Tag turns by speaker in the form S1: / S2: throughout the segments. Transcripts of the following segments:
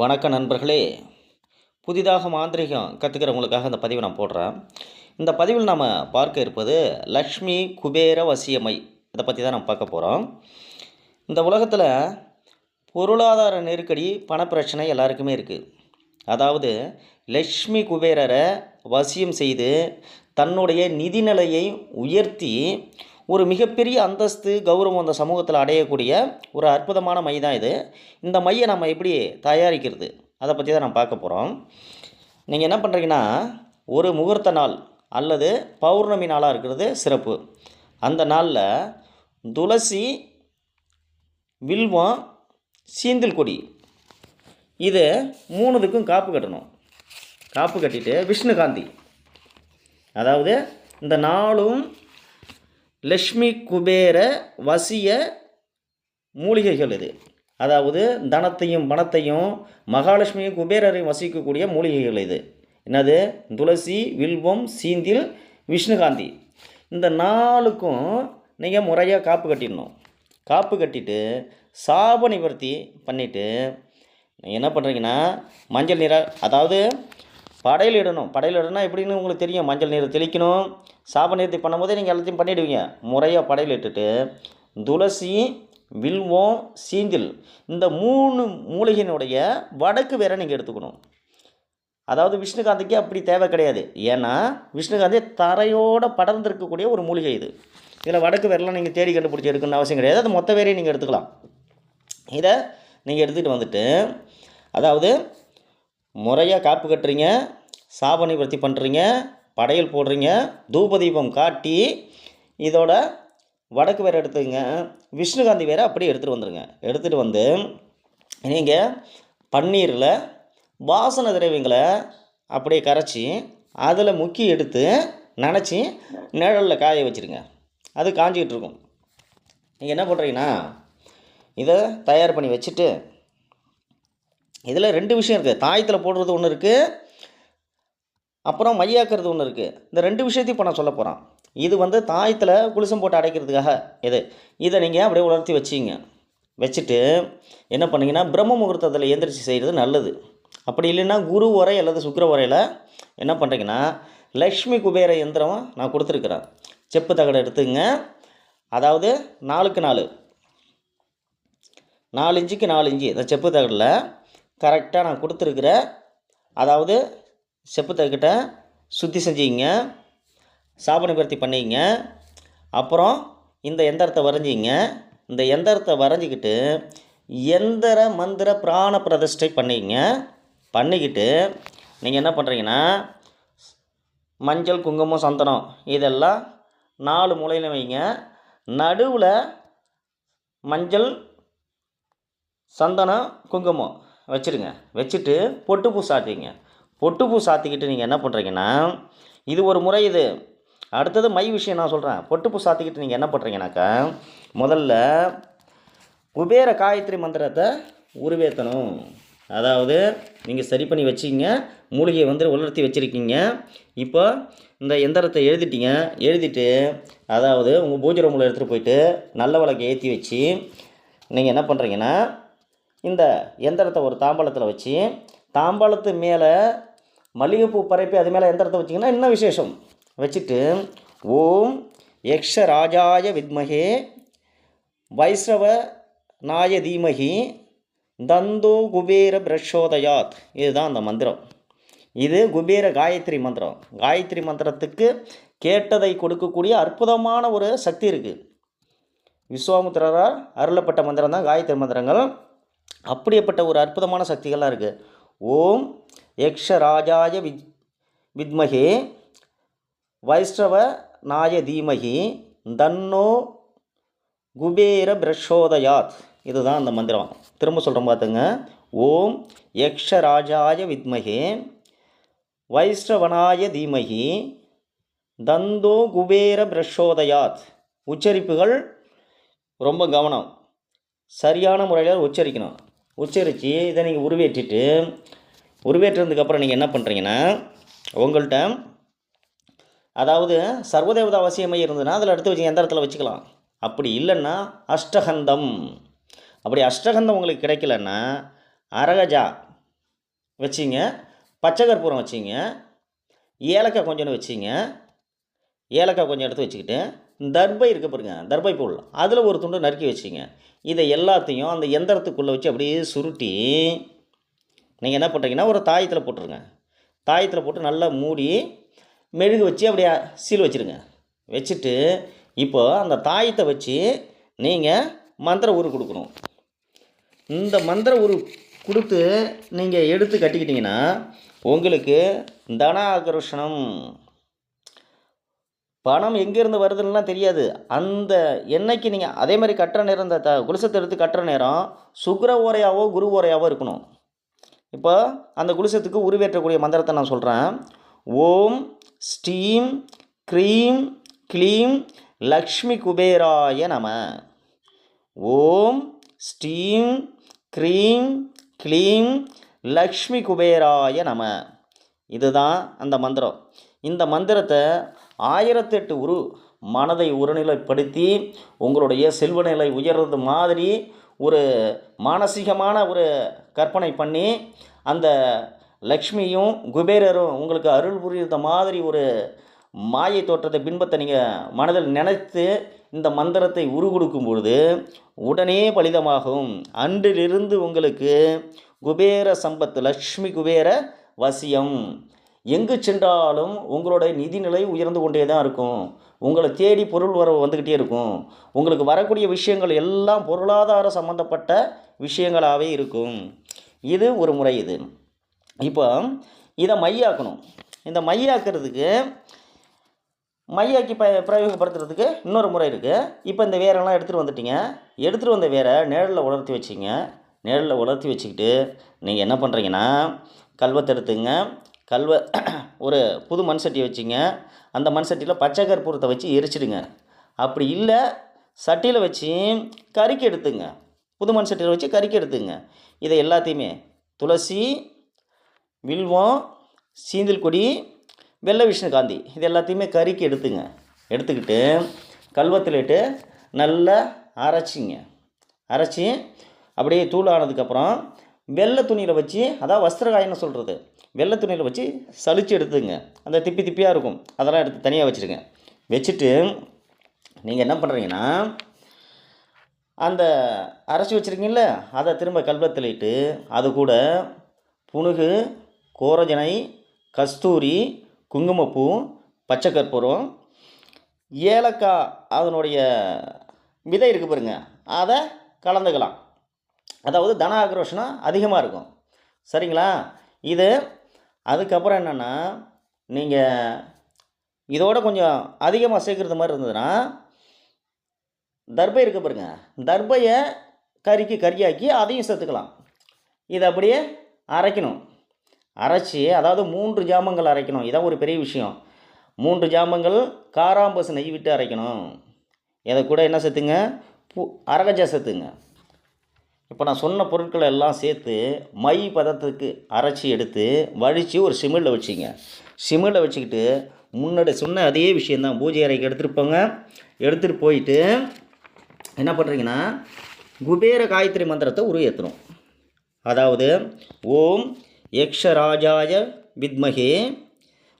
S1: வணக்கம் நண்பர்களே. புதிதாக மாந்திரிகம் கற்றுக்கிறவங்களுக்காக இந்த பதிவை நான் போடுறேன். இந்த பதிவில் நாம் பார்க்க இருப்பது லக்ஷ்மி குபேர வசியமை இதை பற்றி தான் நம்ம பார்க்க போகிறோம் இந்த உலகத்தில் பொருளாதார நெருக்கடி பணப்பிரச்சனை எல்லாருக்குமே இருக்குது அதாவது லக்ஷ்மி குபேரரை வசியம் செய்து தன்னுடைய நிதிநிலையை உயர்த்தி ஒரு மிகப்பெரிய அந்தஸ்து கௌரவம் அந்த சமூகத்தில் அடையக்கூடிய ஒரு அற்புதமான மை தான் இது. இந்த மையை நம்ம எப்படி தயாரிக்கிறது? அதை பற்றி தான் நம்ம பார்க்க போகிறோம் நீங்கள் என்ன பண்ணுறீங்கன்னா ஒரு முகூர்த்த நாள் அல்லது பௌர்ணமி நாளாக இருக்கிறது சிறப்பு. அந்த நாளில் துளசி வில்வம் சீந்தில் கொடி. இது மூணுதுக்கும் காப்பு கட்டணும். காப்பு கட்டிட்டு விஷ்ணுகாந்தி. அதாவது இந்த நாளும் லக்ஷ்மி குபேர வசிய மூலிகைகள் இது. அதாவது தனத்தையும் பணத்தையும் மகாலட்சுமியும் குபேரரையும் வசிக்கக்கூடிய மூலிகைகள் இது. என்னது? துளசி வில்வம் சீந்தில் விஷ்ணுகாந்தி. இந்த நாளுக்கும் நீங்கள் முறையாக காப்பு கட்டிடணும். காப்பு கட்டிட்டு சாப நிவர்த்தி பண்ணிவிட்டு நீங்கள் என்ன பண்ணுறீங்கன்னா மஞ்சள் நிற அதாவது படையில் இடணும். படையில் இடணும் எப்படின்னு உங்களுக்கு தெரியும். மஞ்சள் நீரை தெளிக்கணும். சாப நிறுத்தி பண்ணும்போதே நீங்கள் எல்லாத்தையும் பண்ணிவிடுவீங்க முறையாக படையில் இட்டுட்டு துளசி வில்வம் சீந்தில் இந்த மூணு மூலிகையினுடைய வடக்கு வேற நீங்கள் எடுத்துக்கணும். அதாவது விஷ்ணுகாந்திக்கு அப்படி தேவை கிடையாது. ஏன்னா விஷ்ணுகாந்தி தரையோட படர்ந்திருக்கக்கூடிய ஒரு மூலிகை இது. இதில் வடக்கு வேரெல்லாம் நீங்கள் தேடி கண்டுபிடிச்சி எடுக்கணும்னு அவசியம் கிடையாது. அது மொத்த வேரையும் நீங்கள் எடுத்துக்கலாம். இதை நீங்கள் எடுத்துகிட்டு வந்துட்டு அதாவது முறையாக காப்பு கட்டுறீங்க சாப நிவர்த்தி பண்ணுறீங்க படையல் போடுறீங்க தூபதீபம் காட்டி இதோட வடக்கு வேறு எடுத்துங்க விஷ்ணுகாந்தி வேறு அப்படியே எடுத்துகிட்டு வந்துடுங்க எடுத்துகிட்டு வந்து நீங்கள் பன்னீரில் வாசன திரவியங்களை அப்படியே கரைச்சி அதில் முக்கி எடுத்து நினச்சி நிழலில் காய வச்சுருங்க. அது காஞ்சிக்கிட்டு இருக்கும். நீங்கள் என்ன பண்ணுறீங்கன்னா இதை தயார் பண்ணி வச்சுட்டு இதில் ரெண்டு விஷயம் இருக்குது தாயத்தில் போடுறது ஒன்று இருக்குது அப்புறம் மையாக்கிறது ஒன்று இருக்குது இந்த ரெண்டு விஷயத்தையும் இப்போ நான் சொல்ல போகிறேன் இது வந்து தாயத்தில் குளிசம் போட்டு அடைக்கிறதுக்காக இது. இதை நீங்கள் அப்படியே உலர்த்தி வச்சிங்க. வச்சுட்டு என்ன பண்ணீங்கன்னா பிரம்ம முகூர்த்தத்தில் எந்திரிச்சு செய்கிறது நல்லது. அப்படி இல்லைன்னா குரு உரை அல்லது சுக்கர உரையில் என்ன பண்ணுறீங்கன்னா லக்ஷ்மி குபேர எந்திரம் நான் கொடுத்துருக்குறேன். செப்பு தகடை எடுத்துங்க. அதாவது நாலுக்கு நாலு. நாலு இன்ச்சுக்கு நாலு இன்ச்சு. இந்த செப்பு தகடில் கரெக்டாக நான் கொடுத்துருக்குற அதாவது செப்புத்தக்கிட்ட சுற்றி செஞ்சிங்க. சாபனை பருத்தி பண்ணிங்க. அப்புறம் இந்த எந்திரத்தை வரைஞ்சிங்க. இந்த எந்திரத்தை வரைஞ்சிக்கிட்டு எந்திர மந்திர பிராண பிரதிஷ்டை பண்ணிங்க. பண்ணிக்கிட்டு நீங்கள் என்ன பண்ணுறீங்கன்னா மஞ்சள் குங்குமம் சந்தனம் இதெல்லாம் நாலு மூலையில் வைங்க. நடுவில் மஞ்சள் சந்தனம் குங்குமம் வச்சுருங்க. வச்சுட்டு பொட்டு சாத்திங்க பொட்டுப்பூ சாத்திக்கிட்டு நீங்கள் என்ன பண்ணுறீங்கன்னா இது ஒரு முறை இது. அடுத்தது மை விஷயம் நான் சொல்கிறேன் பொட்டுப்பூ சாத்திக்கிட்டு நீங்கள் என்ன பண்ணுறீங்கனாக்கா முதல்ல குபேர காயத்ரி மந்திரத்தை உருவேற்றணும் அதாவது நீங்கள் சரி பண்ணி வச்சிங்க மூலிகையை வந்து உலர்த்தி வச்சுருக்கீங்க. இப்போ இந்த எந்திரத்தை எழுதிட்டீங்க. எழுதிட்டு அதாவது உங்கள் பூஜை ரூமில் எடுத்துகிட்டு போயிட்டு நல்ல விளக்கு ஏற்றி வச்சு நீங்கள் என்ன பண்ணுறீங்கன்னா இந்த எந்திரத்தை ஒரு தாம்பாளத்தில் வச்சு தாம்பாளத்து மேலே மல்லிகைப்பூ பரப்பி அது மேலே எந்திரத்தை வச்சிங்கன்னா இன்னும் விசேஷம்? வச்சுட்டு ஓம் யக்ஷ ராஜாய வித்மகே வைஷ்ணவ நாய தீமகி தந்தோ குபேர பிரஷோதயாத் இதுதான் அந்த மந்திரம். இது குபேர காயத்ரி மந்திரம். காயத்ரி மந்திரத்துக்கு கேட்டதை கொடுக்கக்கூடிய அற்புதமான ஒரு சக்தி இருக்குது விஸ்வாமுத்திரரால் அருளப்பட்ட மந்திரம் தான் காயத்ரி மந்திரங்கள். அப்படியேப்பட்ட ஒரு அற்புதமான சக்திகள்லாம் இருக்குது ஓம் யக்ஷராஜாய வித் வித்மகே வைஷ்ணவ நாய தீமகி தன்னோ குபேர பிரஷோதயாத் இதுதான் அந்த மந்திரம். திரும்ப சொல்கிறேன் பார்த்துங்க ஓம் யக்ஷராஜாய வித்மகே வைஷ்ணவனாய தீமகி தந்தோ குபேர பிரஷோதயாத் உச்சரிப்புகள் ரொம்ப கவனம். சரியான முறையில் உச்சரிக்கணும். உச்சரித்து இதை நீங்கள் உருவேற்றிட்டு உருவேற்றதுக்கப்புறம் நீங்கள் என்ன பண்ணுறீங்கன்னா உங்கள்கிட்ட அதாவது சர்வதேவதா அவசியமே இருந்ததுன்னா அதில் எடுத்து வச்சு எந்த இடத்துல வச்சுக்கலாம்? அப்படி இல்லைன்னா அஷ்டகந்தம். அப்படி அஷ்டகந்தம் உங்களுக்கு கிடைக்கலன்னா அரகஜா வச்சிங்க பச்சை கற்பூரம் வச்சிங்க ஏலக்காய் கொஞ்சோண்டு வச்சிங்க ஏலக்காய் கொஞ்சம் எடுத்து வச்சுக்கிட்டு தர்பை இருக்க பாருங்க தர்பை புல் அதில் ஒரு துண்டு நறுக்கி வச்சிங்க. இதை எல்லாத்தையும் அந்த எந்திரத்துக்குள்ளே வச்சு அப்படியே சுருட்டி நீங்கள் என்ன பண்ணுறீங்கன்னா ஒரு தாயத்தில் போட்டுருங்க. தாயத்தில் போட்டு நல்லா மூடி மெழுகு வச்சு அப்படியே சீல் வச்சுருங்க. வச்சுட்டு இப்போது அந்த தாயத்தை வச்சு நீங்கள் மந்திர உரு கொடுக்கணும். இந்த மந்திர உரு கொடுத்து நீங்கள் எடுத்து கட்டிக்கிட்டிங்கன்னா உங்களுக்கு தன ஆகர்ஷணம் பணம் எங்கேருந்து வருதுன்னுலாம் தெரியாது. அந்த என்னைக்கு நீங்கள் அதே மாதிரி கட்டுற நேரம் இந்த த குலிசத்தை எடுத்து கட்டுற நேரம் சுக்கர ஓரையாவோ குரு ஓரையாவோ இருக்கணும். இப்போ அந்த குலிசத்துக்கு உருவேற்றக்கூடிய மந்திரத்தை நான் சொல்கிறேன் ஓம் ஸ்டீம் க்ரீம் க்ளீம் லக்ஷ்மி குபேராய நம. ஓம் ஸ்டீம் க்ரீம் க்ளீம் லக்ஷ்மி குபேராய நம. இதுதான் அந்த மந்திரம். இந்த மந்திரத்தை ஆயிரத்தெட்டு உரு மனதை ஒருநிலைப்படுத்தி உங்களுடைய செல்வநிலை உயர்றது மாதிரி ஒரு மானசீகமான ஒரு கற்பனை பண்ணி அந்த லக்ஷ்மியும் குபேரரும் உங்களுக்கு அருள் புரியுற மாதிரி ஒரு மாயை தோற்றத்தை பின்பத்தை நீங்கள் மனதில் நினைத்து இந்த மந்திரத்தை உருகொடுக்கும் பொழுது உடனே பலிதமாகும். அன்றிலிருந்து உங்களுக்கு குபேர சம்பத்து லக்ஷ்மி குபேர வசியம். எங்கு சென்றாலும் உங்களுடைய நிதிநிலை உயர்ந்து கொண்டே தான் இருக்கும். உங்களை தேடி பொருள் வரவு வந்துக்கிட்டே இருக்கும். உங்களுக்கு வரக்கூடிய விஷயங்கள் எல்லாம் பொருளாதார சம்மந்தப்பட்ட விஷயங்களாகவே இருக்கும். இது ஒரு முறை இது. இப்போ இதை மையாக்கணும். இந்த மையாக்கிறதுக்கு மையாக்கி ப பிரயோகப்படுத்துறதுக்கு இன்னொரு முறை இருக்குது இப்போ இந்த வேரெல்லாம் எடுத்துகிட்டு வந்துட்டீங்க. எடுத்துகிட்டு வந்த வேரை நிழலில் உலர்த்தி வச்சிங்க. நிழலில் உலர்த்தி வச்சுக்கிட்டு நீங்கள் என்ன பண்ணுறீங்கன்னா கல்வத்தை எடுத்துங்க. கல்வ ஒரு புது மண் சட்டியை அந்த மண் சட்டியில் பச்சை கற்பூரத்தை வச்சு எரிச்சிடுங்க. அப்படி இல்லை சட்டியில் வச்சு கறிக்கு எடுத்துங்க. புது மண் சட்டியில் வச்சு கறிக்கு எடுத்துங்க. இதை எல்லாத்தையுமே துளசி வில்வம் சீந்தில் கொடி வெள்ளை விஷ்ணுகாந்தி இது எல்லாத்தையுமே கறிக்கு எடுத்துங்க. எடுத்துக்கிட்டு கல்வத்திலிட்டு நல்லா அரைச்சிங்க. அரைச்சி அப்படியே தூள் ஆனதுக்கப்புறம் வெள்ளை துணியில் வச்சு அதான் வஸ்திரகாயன்னு சொல்கிறது வெள்ளை துணியில் வச்சு சளிச்சு எடுத்துங்க. அந்த திப்பி திப்பியாக இருக்கும். அதெல்லாம் எடுத்து தனியாக வச்சுருங்க. வச்சுட்டு நீங்கள் என்ன பண்ணுறீங்கன்னா அந்த அரைச்சி வச்சுருக்கீங்கள அதை திரும்ப கல்வில் இட்டு அது கூட புனுகு கோரஜனை கஸ்தூரி குங்குமப்பூ பச்சை கற்பூரம் ஏலக்காய் அதனுடைய விதை இருக்குது பாருங்க அதை கலந்துக்கலாம். அதாவது தன ஆக்ரோஷனம் அதிகமாக இருக்கும். சரிங்களா? இது அதுக்கப்புறம் என்னென்னா நீங்கள் இதோட கொஞ்சம் அதிகமாக சேர்க்குறது மாதிரி இருந்ததுன்னா தர்பை இருக்குது பாருங்க. தர்பையை கறிக்கு கறியாக்கி அதையும் சேர்த்துக்கலாம். இதை அப்படியே அரைக்கணும். அரைச்சி அதாவது மூன்று ஜாமங்கள் அரைக்கணும். இதான் ஒரு பெரிய விஷயம். மூன்று ஜாமங்கள் காராம்பசு நெய் விட்டு அரைக்கணும். இதை கூட என்ன சேர்த்துங்க? பூ அரகஜா சேர்த்துங்க. இப்போ நான் சொன்ன பொருட்களை எல்லாம் சேர்த்து மை பதத்துக்கு அரைச்சி எடுத்து வழித்து ஒரு சிமிழில் வச்சிங்க. சிமிழில் வச்சுக்கிட்டு முன்னாடி சொன்ன அதே விஷயந்தான். பூஜை அறைக்கு எடுத்துகிட்டு போங்க. எடுத்துகிட்டு போயிட்டு என்ன பண்ணுறீங்கன்னா குபேர காயத்ரி மந்திரத்தை உருவேற்றணும். அதாவது ஓம் யக்ஷராஜாய வித்மகே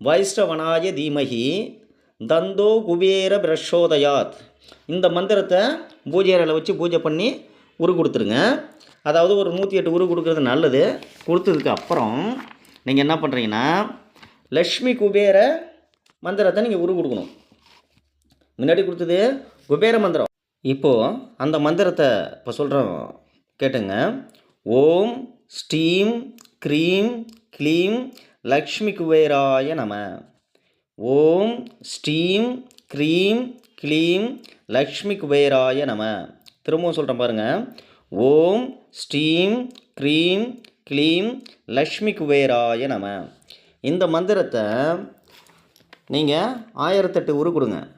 S1: வைஷ்ணவனாய தீமகி தந்தோ குபேர பிரஷோதயாத் இந்த மந்திரத்தை பூஜை அறையில் வச்சு பூஜை பண்ணி உரு கொடுத்துருங்க. அதாவது ஒரு நூற்றி எட்டு உரு கொடுக்குறது நல்லது. கொடுத்ததுக்கு அப்புறம் நீங்கள் என்ன பண்ணுறீங்கன்னா லக்ஷ்மி குபேர மந்திரத்தை நீங்கள் உரு கொடுக்கணும். முன்னாடி கொடுத்தது குபேர மந்திரம். இப்போது அந்த மந்திரத்தை இப்போ சொல்கிறோம் கேட்டுங்க. ஓம் ஸ்டீம் க்ரீம் க்ளீம் லக்ஷ்மி குபேராய நம. ஓம் ஸ்டீம் க்ரீம் க்ளீம் லக்ஷ்மி குபேராய நம. திரும்பவும் சொல்கிறேன் பாருங்கள் ஓம் ஸ்டீம் க்ரீம் க்ளீம் லக்ஷ்மி குபேராய நம. இந்த மந்திரத்தை நீங்கள் ஆயிரத்தெட்டு உரு கொடுங்க.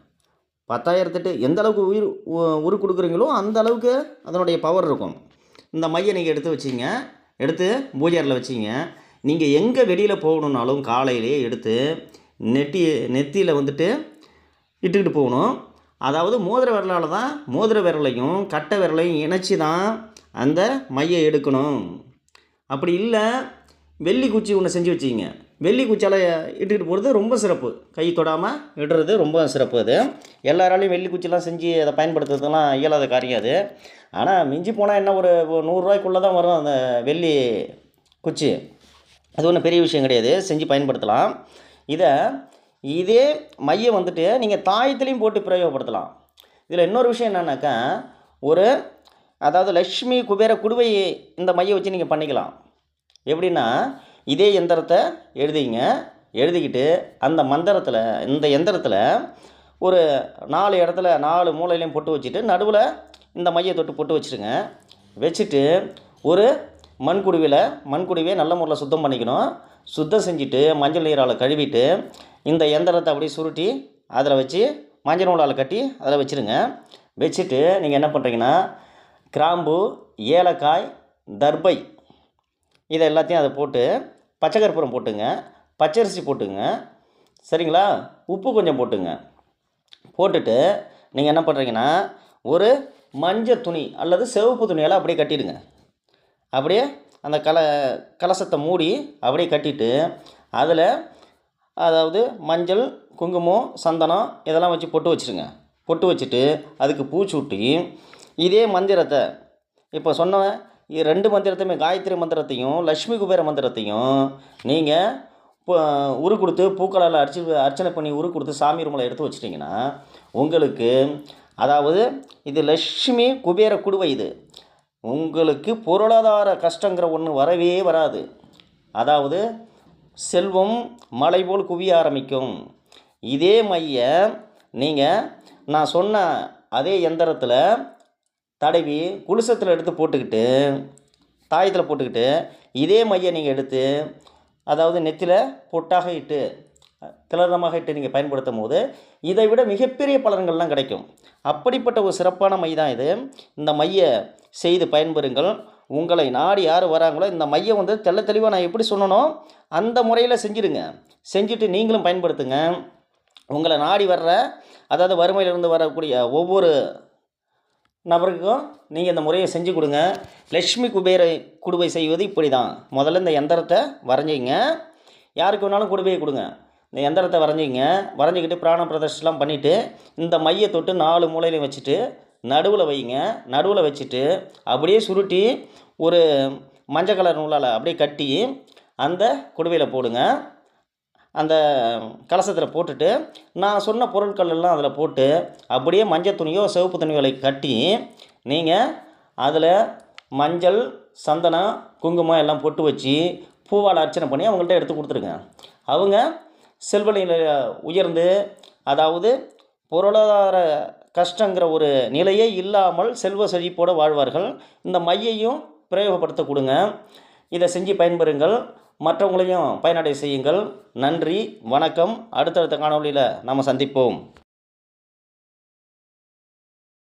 S1: பத்தாயிரத்தெட்டு எந்த அளவுக்கு உயிர் உ- உரு கொடுக்குறீங்களோ அந்த அளவுக்கு அதனுடைய பவர் இருக்கும். இந்த மையை நீங்கள் எடுத்து வச்சிங்க. எடுத்து பூஜாரில் வச்சிங்க. நீங்கள் எங்கே வெளியில் போகணுன்னாலும் காலையிலேயே எடுத்து நெட்டி நெத்தியில் வந்துட்டு இட்டுக்கிட்டு போகணும். அதாவது மோதிர விரலால் தான் மோதிர விரலையும் கட்டை விரலையும் இணைச்சி தான் அந்த மையை எடுக்கணும். அப்படி இல்லை வெள்ளி குச்சி ஒன்று செஞ்சு வச்சிங்க வெள்ளி குச்சால் இட்டுக்கிட்டு போகிறது ரொம்ப சிறப்பு. கை தொடாமல் இடுறது ரொம்ப சிறப்பு அது. எல்லாராலையும் வெள்ளி குச்சிலாம் செஞ்சு அதை பயன்படுத்துறதுலாம் இயலாத காரியம் அது. ஆனால் மிஞ்சி போனால் என்ன ஒரு ஒரு நூறுரூவாய்க்குள்ளே தான் வரும் அந்த வெள்ளி குச்சி. அது ஒன்றும் பெரிய விஷயம் கிடையாது. செஞ்சு பயன்படுத்தலாம். இதை இதே மையம் வந்துட்டு நீங்கள் தாயத்துலேயும் போட்டு பிரயோகப்படுத்தலாம். இதில் இன்னொரு விஷயம் என்னன்னாக்கா ஒரு அதாவது லக்ஷ்மி குபேர குடுவை இந்த மையம் வச்சு நீங்கள் பண்ணிக்கலாம். எப்படின்னா இதே எந்திரத்தை எழுதிங்க. எழுதிக்கிட்டு அந்த மந்திரத்தில் இந்த எந்திரத்தில் ஒரு நாலு இடத்துல நாலு மூலையிலையும் பொட்டு வச்சுட்டு நடுவில் இந்த மையை தொட்டு பொட்டு வச்சுருங்க. வச்சுட்டு ஒரு மண்குடுவியில் மண்குடுவியை நல்ல முறையில் சுத்தம் பண்ணிக்கணும். சுத்தம் செஞ்சுட்டு மஞ்சள் நீரால் கழுவிட்டு இந்த எந்திரத்தை அப்படியே சுருட்டி அதில் வச்சு மஞ்சள் நூலால் கட்டி அதில் வச்சுருங்க. வச்சுட்டு நீங்கள் என்ன பண்ணுறீங்கன்னா கிராம்பு ஏலக்காய் தர்பை இதை எல்லாத்தையும் அதை போட்டு பச்சை கற்பூரம் போட்டுங்க. பச்சரிசி போட்டுங்க. சரிங்களா? உப்பு கொஞ்சம் போட்டுங்க. போட்டுட்டு நீங்கள் என்ன பண்ணுறீங்கன்னா ஒரு மஞ்சள் துணி அல்லது சிவப்பு துணியால் அப்படியே கட்டிடுங்க. அப்படியே அந்த கல கலசத்தை மூடி அப்படியே கட்டிட்டு அதில் அதாவது மஞ்சள் குங்குமம் சந்தனம் இதெல்லாம் வச்சு பொட்டு வச்சுருங்க. பொட்டு வச்சுட்டு அதுக்கு பூச்சூட்டி இதே மந்திரத்தை இப்போ சொன்ன ரெண்டு மந்திரத்தையுமே காயத்ரி மந்திரத்தையும் லக்ஷ்மி குபேர மந்திரத்தையும் நீங்கள் உரு கொடுத்து பூக்களால் அர்ச்சி அர்ச்சனை பண்ணி உரு கொடுத்து சாமி ரூமில் எடுத்து வச்சிட்டிங்கன்னா உங்களுக்கு அதாவது இது லக்ஷ்மி குபேர குடுவை இது. உங்களுக்கு பொருளாதார கஷ்டங்கிற ஒன்று வரவே வராது. அதாவது செல்வம் மலை போல் குவிய ஆரம்பிக்கும். இதே மைய நீங்கள் நான் சொன்ன அதே எந்திரத்தில் தடவி குலுசத்தில் எடுத்து போட்டுக்கிட்டு தாயத்தில் போட்டுக்கிட்டு இதே மைய நீங்கள் எடுத்து அதாவது நெத்தியில் பொட்டாக இட்டு திலதமாக இட்டு நீங்கள் பயன்படுத்தும் போது இதை விட மிகப்பெரிய பலன்கள்லாம் கிடைக்கும். அப்படிப்பட்ட ஒரு சிறப்பான மை தான் இது. இந்த மைய செய்து பயன்பெறுங்கள். உங்களை நாடி யார் வராங்களோ இந்த மையம் வந்து தெள்ள தெளிவாக நான் எப்படி சொன்னனோ அந்த முறையில் செஞ்சுடுங்க. செஞ்சுட்டு நீங்களும் பயன்படுத்துங்க. உங்களை நாடி வர்ற அதாவது வறுமையிலிருந்து வரக்கூடிய ஒவ்வொரு நபருக்கும் நீங்கள் இந்த முறையை செஞ்சு கொடுங்க. லக்ஷ்மி குபேர குடுவை செய்வது இப்படி தான் முதல்ல இந்த எந்திரத்தை வரைஞ்சிங்க. யாருக்கு வேணாலும் குடுவையை கொடுங்க. இந்த எந்திரத்தை வரைஞ்சிங்க. வரைஞ்சிக்கிட்டு பிராண பிரதர்ஷெலாம் பண்ணிவிட்டு இந்த மையை தொட்டு நாலு மூலையிலையும் வச்சுட்டு நடுவில் வைங்க. நடுவில் வச்சுட்டு அப்படியே சுருட்டி ஒரு மஞ்சள் கலர் நூலால் அப்படியே கட்டி அந்த குடுவையில் போடுங்க. அந்த கலசத்தில் போட்டுட்டு நான் சொன்ன பொருட்கள் எல்லாம் அதில் போட்டு அப்படியே மஞ்சள் துணியோ சிவப்பு துணியோலை கட்டி நீங்கள் அதில் மஞ்சள் சந்தனம் குங்குமம் எல்லாம் பொட்டு வச்சு பூவால் அர்ச்சனை பண்ணி அவங்கள்ட்ட எடுத்து கொடுத்துருங்க. அவங்க செல்வ உயர்ந்து அதாவது பொருளாதார கஷ்டங்கிற ஒரு நிலையே இல்லாமல் செல்வ செழிப்போடு வாழ்வார்கள். இந்த மையையும் பிரயோகப்படுத்த கொடுங்க. இதை செஞ்சு பயன்பெறுங்கள். மற்றவங்களையும் பயனடை செய்யுங்கள். நன்றி வணக்கம். அடுத்தடுத்த காணொலியில் நாம் சந்திப்போம்.